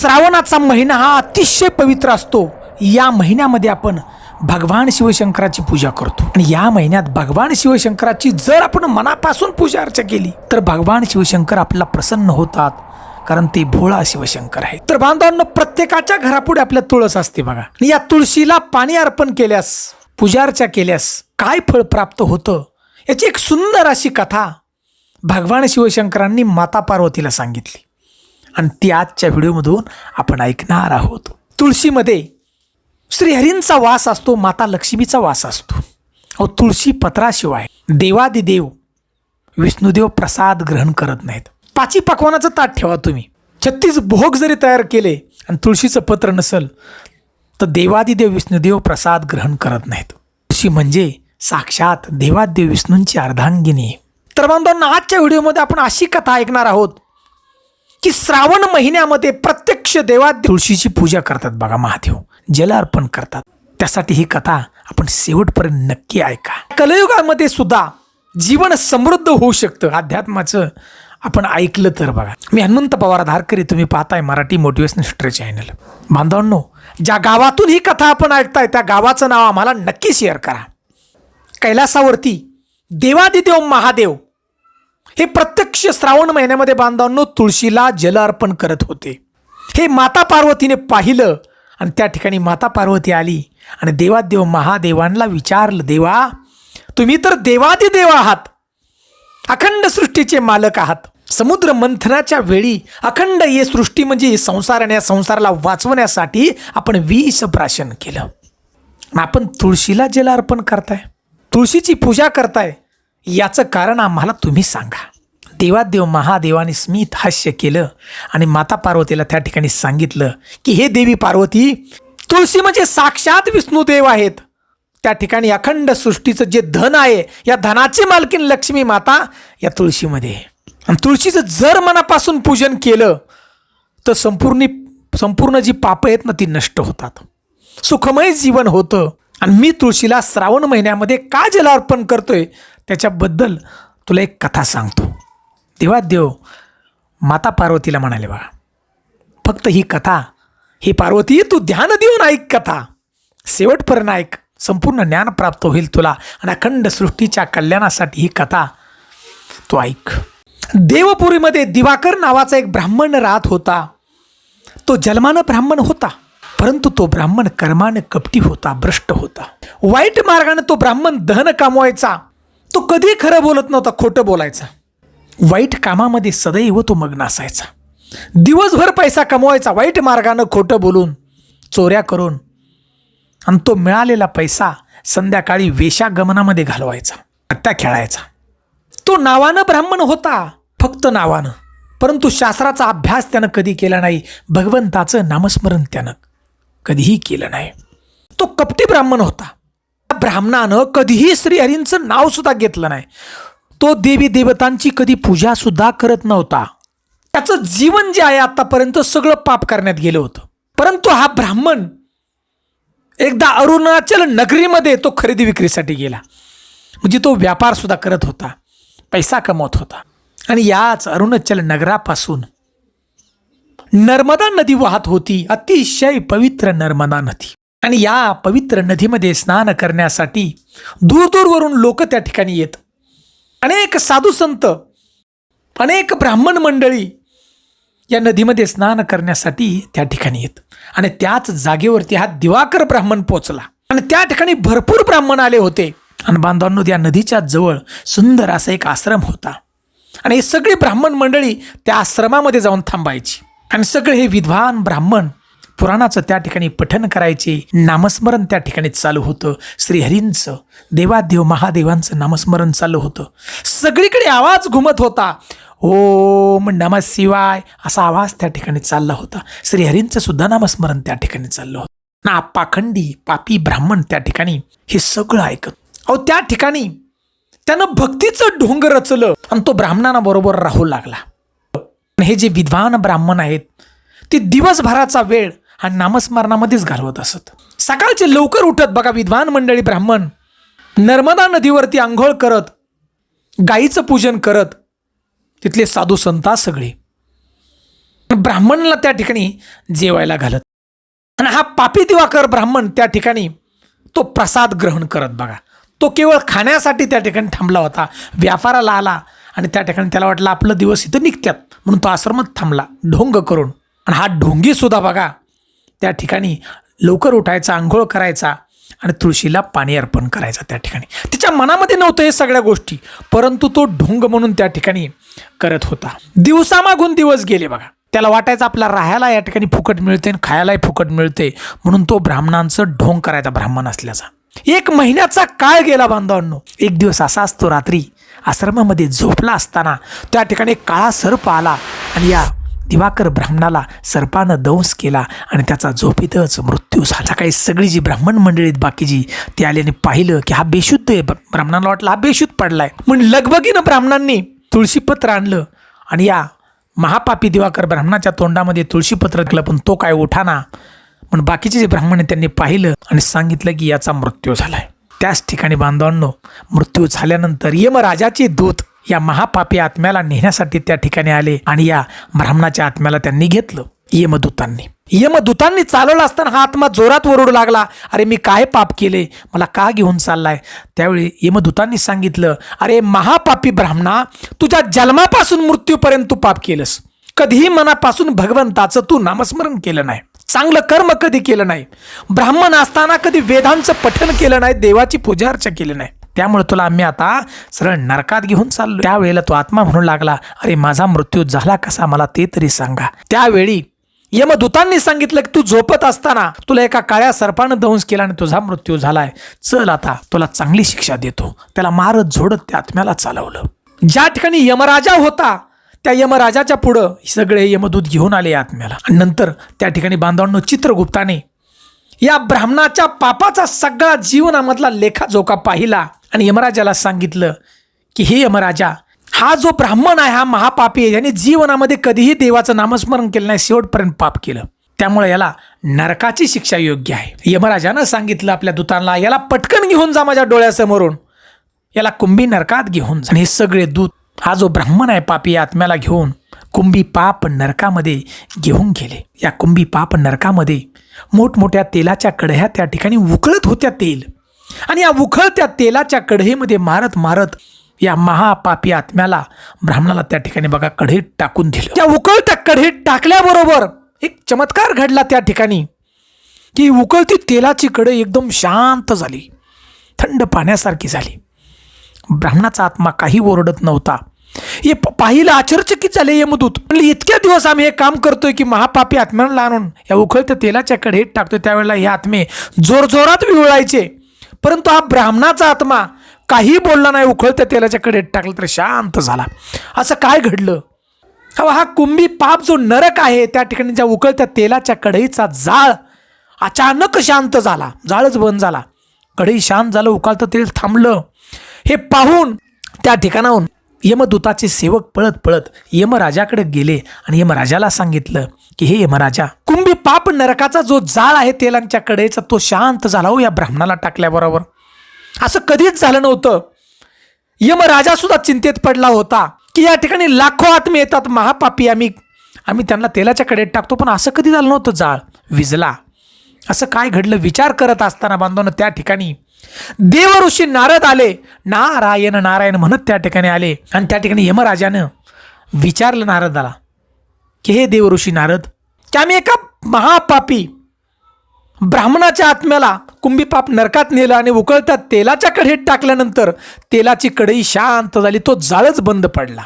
श्रावणाचा महिना हा अतिशय पवित्र असतो. या महिन्यामध्ये आपण भगवान शिवशंकराची पूजा करतो. आणि या महिन्यात भगवान शिवशंकराची जर आपण मनापासून पूजा अर्चा केली तर भगवान शिवशंकर आपल्याला प्रसन्न होतात कारण ते भोळा शिवशंकर आहे तर बांधवांनो प्रत्येकाच्या घरापुढे आपल्या तुळस असते बघा. आणि या तुळशीला पाणी अर्पण केल्यास पूजा अर्चा केल्यास काय फळ प्राप्त होतं याची एक सुंदर अशी कथा भगवान शिवशंकरांनी माता पार्वतीला सांगितली. आणि ती आजच्या व्हिडिओमधून आपण ऐकणार आहोत. तुळशीमध्ये श्रीहरींचा वास असतो माता लक्ष्मीचा वास असतो. अहो तुळशी पत्राशिवाय देवादिदेव विष्णुदेव प्रसाद ग्रहण करत नाहीत. पाची पकवानाचं ताट ठेवा तुम्ही. छत्तीस भोग जरी तयार केले आणि तुळशीचं पत्र नसल तर देवादिदेव विष्णुदेव प्रसाद ग्रहण करत नाहीत. तुळशी म्हणजे साक्षात देवादेव विष्णूंची अर्धांगिनी. तर बांधवांना आजच्या व्हिडिओमध्ये आपण अशी कथा ऐकणार आहोत. की श्रावण महिन्यामध्ये प्रत्यक्ष देवात तुळशीची पूजा करतात बघा महादेव. जल अर्पण करतात. त्यासाठी ही कथा आपण शेवटपर्यंत नक्की ऐका. कलयुगामध्ये सुद्धा जीवन समृद्ध होऊ शकतं. अध्यात्माचं आपण ऐकलं तर बघा. मी हनुमंत पवार धारकरी तुम्ही पाहताय मराठी मोटिवेशनल स्ट्रे चॅनल. बांधवांनो ज्या गावातून ही कथा आपण ऐकताय त्या गावाचं नाव आम्हाला नक्की शेअर करा. कैलासावरती देवादिदेव महादेव हे प्रत्यक्ष श्रावण महिन्यामध्ये बांधवांनो तुळशीला जल अर्पण करत होते. हे माता पार्वतीने पाहिलं आणि त्या ठिकाणी माता पार्वती आली आणि देवादेव महादेवांना विचारलं देवा तुम्ही तर देवादिदेव आहात. अखंड सृष्टीचे मालक आहात. समुद्र मंथनाच्या वेळी अखंड ये सृष्टी म्हणजे संसार आणि या संसाराला वाचवण्यासाठी आपण विष प्राशन केलं. आपण तुळशीला जल अर्पण करताय. तुळशीची पूजा करताय. याचं कारण आम्हाला तुम्ही सांगा. देवादेव महादेवाने स्मित हास्य केलं आणि माता पार्वतीला त्या ठिकाणी सांगितलं की हे देवी पार्वती तुळशी म्हणजे साक्षात विष्णुदेव आहेत. त्या ठिकाणी अखंड सृष्टीचं जे धन आहे या धनाची मालकीन लक्ष्मी माता या तुळशीमध्ये आहे. आणि तुळशीचं जर मनापासून पूजन केलं तर संपूर्ण संपूर्ण जी पापं आहेत ना ती नष्ट होतात. सुखमय जीवन होतं. आणि मी तुळशीला श्रावण महिन्यामध्ये का जलार्पण करतोय? त्याच्याबद्दल तुला एक कथा सांगतो. देवा देव माता पार्वतीला म्हणाले बघा फक्त ही कथा ही पार्वती तू ध्यान देऊन ऐक कथा. शेवटपर्यंत ऐक संपूर्ण ज्ञान प्राप्त होईल तुला आणि अखंड सृष्टीच्या कल्याणासाठी ही कथा तू ऐक. देवपुरीमध्ये दिवाकर नावाचा एक ब्राह्मण राहत होता. तो जन्मानं ब्राह्मण होता परंतु तो ब्राह्मण कर्मानं कपटी होता भ्रष्ट होता. वाईट मार्गाने तो ब्राह्मण धन कामवायचा. तो कधी खरं बोलत नव्हता खोटं बोलायचा. वाईट कामामध्ये सदैव तो मग्न असायचा. दिवसभर पैसा कमवायचा वाईट मार्गानं खोटं बोलून चोऱ्या करून आणि तो मिळालेला पैसा संध्याकाळी वेशागमनामध्ये घालवायचा हत्या खेळायचा. तो नावानं ब्राह्मण होता फक्त नावानं. परंतु शास्त्राचा अभ्यास त्यानं कधी केला नाही भगवंताचं नामस्मरण त्यानं कधीही केलं नाही. तो कपटी ब्राह्मण होता. ब्राह्मणानं कधीही श्रीहरींचं नावसुद्धा घेतलं नाही. तो देवी देवतांची कधी पूजासुद्धा करत नव्हता. त्याचं जीवन जे आहे आतापर्यंत सगळं पाप करण्यात गेलं होतं. परंतु हा ब्राह्मण एकदा अरुणाचल नगरीमध्ये तो खरेदी विक्रीसाठी गेला. म्हणजे तो व्यापारसुद्धा करत होता. पैसा कमवत होता. आणि याच अरुणाचल नगरापासून नर्मदा नदी वाहत होती. अतिशय पवित्र नर्मदा नदी. आणि या पवित्र नदीमध्ये स्नान करण्यासाठी दूरदूरवरून लोक त्या ठिकाणी येत. अनेक साधू संत अनेक ब्राह्मण मंडळी या नदीमध्ये स्नान करण्यासाठी त्या ठिकाणी येत. आणि त्याच जागेवरती हा दिवाकर ब्राह्मण पोचला. आणि त्या ठिकाणी भरपूर ब्राह्मण आले होते. आणि बांधवांनो या नदीच्या जवळ सुंदर असा एक आश्रम होता. आणि हे सगळी ब्राह्मण मंडळी त्या आश्रमामध्ये जाऊन थांबायची. आणि सगळे हे विद्वान ब्राह्मण पुराणाचं त्या ठिकाणी पठन करायचे नामस्मरण त्या ठिकाणी चालू होतं. श्रीहरींचं देवादेव महादेवांचं नामस्मरण चालू होतं. सगळीकडे आवाज घुमत होता. ओम नम शिवाय असा आवाज त्या ठिकाणी चालला होता. श्रीहरींचं सुद्धा नामस्मरण त्या ठिकाणी चाललं होतं. ना पाखंडी पापी ब्राह्मण त्या ठिकाणी हे सगळं ऐकत. अहो त्या ठिकाणी त्यानं भक्तीचं ढोंग रचलं आणि तो ब्राह्मणांना बरोबर राहू लागला. हे जे विद्वान ब्राह्मण आहेत ते दिवसभराचा वेळ हा नामस्मरणामध्येच घालवत असत. सकाळचे लवकर उठत बघा विद्वान मंडळी ब्राह्मण. नर्मदा नदीवरती आंघोळ करत गाईचं पूजन करत तिथले साधू संता सगळे. ब्राह्मणाला त्या ठिकाणी जेवायला घालत. आणि हा पापी दिवाकर ब्राह्मण त्या ठिकाणी तो प्रसाद ग्रहण करत बघा. तो केवळ खाण्यासाठी त्या ठिकाणी थांबला होता. व्यापाराला आला आणि त्या ठिकाणी त्याला वाटलं आपलं दिवस इथं निघत्यात. म्हणून तो आश्रमात थांबला ढोंग करून. आणि हा ढोंगी सुद्धा बघा त्या ठिकाणी लवकर उठायचा आंघोळ करायचा आणि तुळशीला पाणी अर्पण करायचा त्या ठिकाणी. तिच्या मनामध्ये नव्हतं हे सगळ्या गोष्टी परंतु तो ढोंग म्हणून त्या ठिकाणी करत होता. दिवसामागून दिवस गेले बघा. त्याला वाटायचं आपला राहायला या ठिकाणी फुकट मिळते आणि खायलाही फुकट मिळते. म्हणून तो ब्राह्मणांचं ढोंग करायचा ब्राह्मण असल्याचा. एक महिन्याचा काळ गेला बांधवांनो. एक दिवस असा असतो रात्री आश्रमामध्ये झोपला असताना त्या ठिकाणी काळा सर्प आला आणि या दिवाकर ब्राह्मणाला सर्पानं दंश केला आणि त्याचा झोपेतच मृत्यू झाला. काही सगळी जी ब्राह्मण मंडळी आहेत बाकीची ते आल्याने पाहिलं की हा बेशुद्ध आहे. ब्राह्मणाला वाटलं हा बेशुद्ध पडलाय. म्हणून लगबगीनं ब्राह्मणांनी तुळशीपत्र आणलं आणि या महापापी दिवाकर ब्राह्मणाच्या तोंडामध्ये तुळशीपत्र केलं पण तो काय उठाना? पण बाकीचे जे ब्राह्मण आहेत त्यांनी पाहिलं आणि सांगितलं की याचा मृत्यू झालाय. त्याच ठिकाणी बांधवांनो मृत्यू झाल्यानंतर यमराजाचे दूत या महापापी आत्म्याला नेण्यासाठी त्या ठिकाणी आले आणि या ब्राह्मणाच्या आत्म्याला त्यांनी घेतलं यमदूतांनी. यमदूतांनी चालवलं असताना हा आत्मा जोरात ओरडू लागला अरे मी काय पाप केले? मला का घेऊन चाललाय? त्यावेळी यमदूतांनी सांगितलं अरे महापापी ब्राह्मणा तुझ्या जन्मापासून मृत्यूपर्यंत तू पाप केलंस. कधीही मनापासून भगवंताचं तू नामस्मरण केलं नाही. चांगलं कर्म कधी केलं नाही. ब्राह्मण असताना कधी वेदांचं पठन केलं नाही देवाची पूजा अर्चा केली नाही. त्यामुळे तुला आम्ही आता सरळ नरकात घेऊन चाललो त्यावेळेला तो आत्मा म्हणू लागला अरे माझा मृत्यू झाला कसा? मला ते तरी सांगा. त्यावेळी यमदूतांनी सांगितलं की तू झोपत असताना तुला एका काळ्या सर्पानं दंश केला आणि तुझा मृत्यू झालाय. चल आता तुला चांगली शिक्षा देतो. त्याला मारत झोडत त्या आत्म्याला चालवलं. ज्या ठिकाणी यमराजा होता त्या यमराजाच्या पुढं सगळे यमदूत घेऊन आले या आत्म्याला. आणि नंतर त्या ठिकाणी बांधवांनो चित्रगुप्ताने या ब्राह्मणाच्या पापाचा सगळा जीवनामधला लेखाजोखा पाहिला. आणि यमराजाला सांगितलं की हे यमराजा हा जो ब्राह्मण आहे हा महापापी आहे याने जीवनामध्ये कधीही देवाचं नामस्मरण केलं नाही शेवटपर्यंत पाप केलं. त्यामुळे याला नरकाची शिक्षा योग्य आहे. यमराजानं सांगितलं आपल्या दूतांना याला पटकन घेऊन जा माझ्या डोळ्यासमोरून. याला कुंभी नरकात घेऊन जा. आणि हे सगळे दूत हा जो ब्राह्मण आहे पापी आत्म्याला घेऊन कुंभी पाप नरकामध्ये घेऊन गेले. या कुंभी पाप नरकामध्ये मोठमोठ्या तेलाच्या कढया त्या ठिकाणी उकळत होत्या तेल. आणि या उखळत्या तेलाच्या कढईमध्ये मारत मारत या महापापी आत्म्याला ब्राह्मणाला त्या ठिकाणी बघा कढईत टाकून दिलं. त्या उकळत्या कढईत टाकल्याबरोबर एक चमत्कार घडला त्या ठिकाणी की उकळती तेलाची कढई एकदम शांत झाली थंड पाण्यासारखी झाली. ब्राह्मणाचा आत्मा काही ओरडत नव्हता. हे प- पाहिलं आश्चर्यचकित झाले यमदूत म्हणजे इतक्या दिवस आम्ही हे काम करतोय की महापापी आत्म्याला आणून या उखळत्या तेलाच्या कढईत टाकतोय त्यावेळेला हे आत्मे जोरजोरात विवळायचे. परंतु हा ब्राह्मणाचा आत्मा काही बोलला नाही उखळत्या तेलाच्या कढईत टाकलं तर शांत झाला. असं काय घडलं? अहो, हा कुंभी पाप जो नरक आहे त्या ठिकाणी ज्या उकळत्या तेलाच्या कढईचा जाळ अचानक शांत झाला. जाळच बंद झाला. कढई शांत झालं उकळतं तेल थांबलं. हे पाहून त्या ठिकाणाहून यमदूताचे सेवक पळत पळत यमराजाकडे गेले आणि यमराजाला सांगितलं की हे यमराजा कुंभी पाप नरकाचा जो जाळ आहे तेलांच्या कडेचा तो शांत झाला हो या ब्राह्मणाला टाकल्याबरोबर. असं कधीच झालं नव्हतं. यमराजा सुद्धा चिंतेत पडला होता की या ठिकाणी लाखो आत्मे येतात महापापी आम्ही आम्ही त्यांना तेलाच्या कडेत टाकतो पण असं कधी झालं नव्हतं जाळ? विजला असं काय घडलं? विचार करत असताना बांधवनं त्या ठिकाणी देवऋषी नारद आले. नारायण नारायण म्हणत त्या ठिकाणी आले. आणि त्या ठिकाणी यमराजानं विचारलं नारदाला की हे देवऋषी नारद की आम्ही एका महापापी ब्राह्मणाच्या आत्म्याला कुंभीपाप नरकात नेलं आणि उकळत्या तेलाच्या कढईत टाकल्यानंतर तेलाची कढई शांत झाली तो जाळच बंद पडला.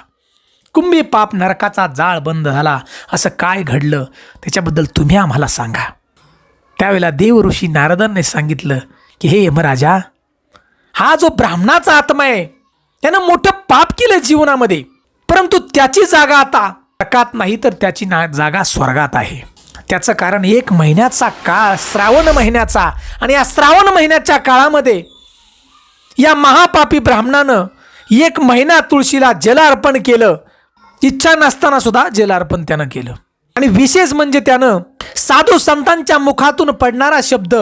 कुंभीपाप नरकाचा जाळ बंद झाला. असं काय घडलं? त्याच्याबद्दल तुम्ही आम्हाला सांगा. त्यावेळेला देव ऋषी नारदांनी सांगितलं की हे यमराजा हा जो ब्राह्मणाचा आत्मा आहे त्यानं मोठं पाप केलं जीवनामध्ये परंतु त्याची जागा आता नरकात नाही तर त्याची ना जागा स्वर्गात आहे. त्याचं कारण एक महिन्याचा काळ श्रावण महिन्याचा आणि या श्रावण महिन्याच्या काळामध्ये या महापापी ब्राह्मणानं एक महिना तुळशीला जल अर्पण केलं. इच्छा नसताना सुद्धा जल अर्पण त्यानं केलं. आणि विशेष म्हणजे त्यानं साधू संतांच्या मुखातून पडणारा शब्द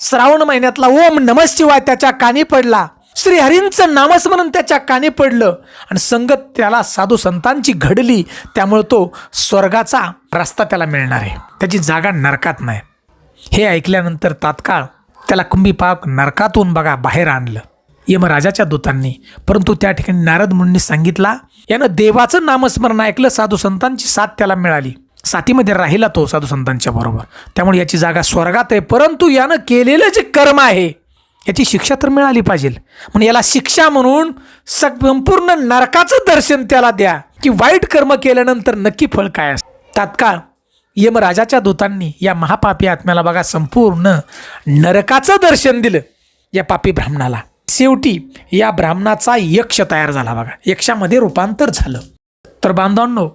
श्रावण महिन्यातला ओम नमः शिवाय त्याच्या कानी पडला. श्रीहरींचं नामस्मरण त्याच्या कानी पडलं. आणि संगत त्याला साधू संतांची घडली. त्यामुळे तो स्वर्गाचा रस्ता त्याला मिळणार आहे. त्याची जागा नरकात नाही. हे ऐकल्यानंतर तात्काळ त्याला कुंभीपाक नरकातून बघा बाहेर आणलं. यमराजाच्या दूतांनी. परंतु त्या ठिकाणी नारद मुनींनी सांगितला यानं देवाचं नामस्मरण ऐकलं साधू संतांची साथ त्याला मिळाली. साथीमध्ये राहिला तो साधू संतांच्या बरोबर. त्यामुळे याची जागा स्वर्गात आहे परंतु यानं केलेलं जे कर्म आहे याची शिक्षा तर मिळाली पाहिजे. म्हणून याला शिक्षा म्हणून संपूर्ण नरकाचं दर्शन त्याला द्या. की वाईट कर्म केल्यानंतर नक्की फळ काय असतं तात्काळ यमराजाच्या दूतांनी या महापापी आत्म्याला बघा संपूर्ण नरकाचं दर्शन दिलं या पापी ब्राह्मणाला. शेवटी या ब्राह्मणाचा यक्ष तयार झाला बघा. यक्षामध्ये रूपांतर झालं. तर बांधवांनो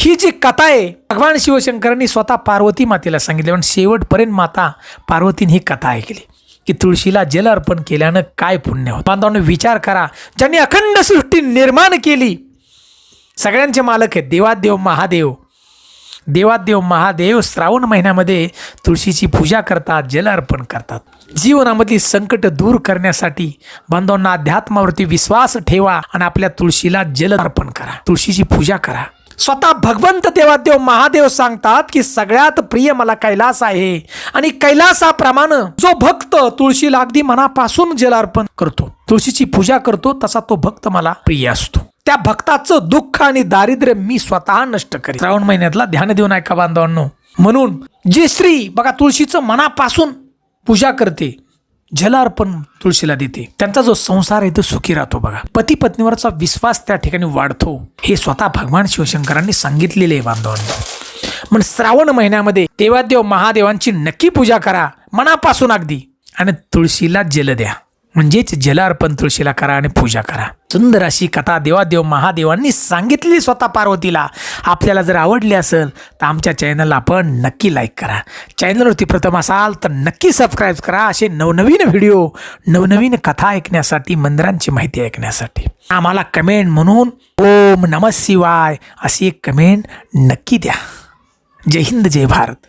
ही जी कथा आहे भगवान शिवशंकरांनी स्वतः पार्वती मातेला सांगितले. पण शेवटपर्यंत माता पार्वतीने ही कथा ऐकली की तुळशीला जल अर्पण केल्यानं काय पुण्य होतं? बांधवांना विचार करा. ज्यांनी अखंड सृष्टी निर्माण केली सगळ्यांचे मालक आहेत. देवादेव महादेव. देवादेव महादेव श्रावण महिन्यामध्ये तुळशीची पूजा करतात जल अर्पण करतात. जीवनामधली संकट दूर करण्यासाठी बांधवांना अध्यात्मावरती विश्वास ठेवा आणि आपल्या तुळशीला जल अर्पण करा. तुळशीची पूजा करा. स्वतः भगवंत देवादेव महादेव सांगतात की सगळ्यात प्रिय मला कैलास आहे. आणि कैलासाप्रमाणे जो भक्त तुळशीला अगदी मनापासून जलार्पण करतो तुळशीची पूजा करतो तसा तो भक्त मला प्रिय असतो. त्या भक्ताचं दुःख आणि दारिद्र्य मी स्वतः नष्ट करेन. श्रावण महिन्यातला ध्यान देऊन ऐका बांधवांनो. म्हणून जी स्त्री बघा तुळशीचं मनापासून पूजा करते जल अर्पण तुळशीला देते. त्यांचा जो संसार आहे तो सुखी राहतो बघा. पती पत्नीवरचा विश्वास त्या ठिकाणी वाढतो. हे स्वतः भगवान शिवशंकरांनी सांगितलेले आहे बांधवांनो. पण श्रावण महिन्यामध्ये देवादेव महादेवांची नक्की पूजा करा मनापासून अगदी. आणि तुळशीला जल द्या. म्हणजेच जल अर्पण तुळशीला करा आणि पूजा करा. सुंदर अशी कथा देवादेव महादेवांनी सांगितली स्वतः पार्वतीला. आपल्याला जर आवडली असेल तर आमच्या चॅनलला आपण नक्की लाईक करा. चॅनलवरती प्रथम असाल तर नक्की सबस्क्राईब करा. असे नवनवीन व्हिडिओ नवनवीन कथा ऐकण्यासाठी मंदिरांची माहिती ऐकण्यासाठी. आम्हाला कमेंट म्हणून ओम नम शिवाय अशी एक कमेंट नक्की द्या. जय हिंद जय भारत.